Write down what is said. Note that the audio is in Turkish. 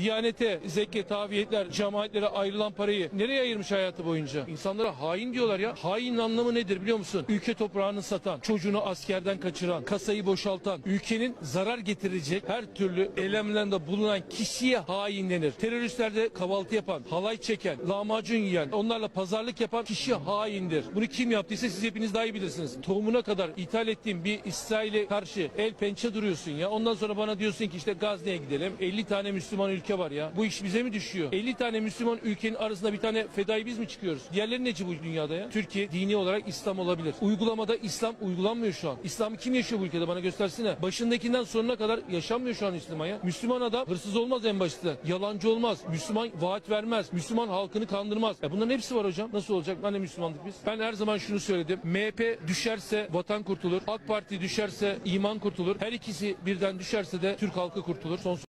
Diyanete, zekke, taviyetler, cemaatlere ayrılan parayı nereye ayırmış hayatı boyunca? İnsanlara hain diyorlar ya. Hainin anlamı nedir biliyor musun? Ülke toprağını satan, çocuğunu askerden kaçıran, kasayı boşaltan, ülkenin zarar getirecek her türlü eylemlerinde bulunan kişiye hain denir. Teröristlerde kahvaltı yapan, halay çeken, lahmacun yiyen, onlarla pazarlık yapan kişi haindir. Bunu kim yaptıysa siz hepiniz daha iyi bilirsiniz. Tohumuna kadar ithal ettiğim bir İsrail'e karşı el pençe duruyorsun ya. Ondan sonra bana diyorsun ki işte Gazze'ye gidelim. 50 tane Müslüman ülke var ya. Bu iş bize mi düşüyor? 50 tane Müslüman ülkenin arasında bir tane fedai biz mi çıkıyoruz? Diğerleri neci bu dünyada ya? Türkiye dini olarak İslam olabilir. Uygulamada İslam uygulanmıyor şu an. İslam'ı kim yaşıyor bu ülkede bana göstersene. Başındakinden sonuna kadar yaşanmıyor şu an İslam'a ya. Müslüman adam hırsız olmaz en başta. Yalancı olmaz. Müslüman vaat vermez. Müslüman halkını kandırmaz. E bunların hepsi var hocam. Nasıl olacak? Hani Müslümanlık biz? Ben her zaman şunu söyledim. MHP düşerse vatan kurtulur. AK Parti düşerse iman kurtulur. Her ikisi birden düşerse de Türk halkı kurtulur. Son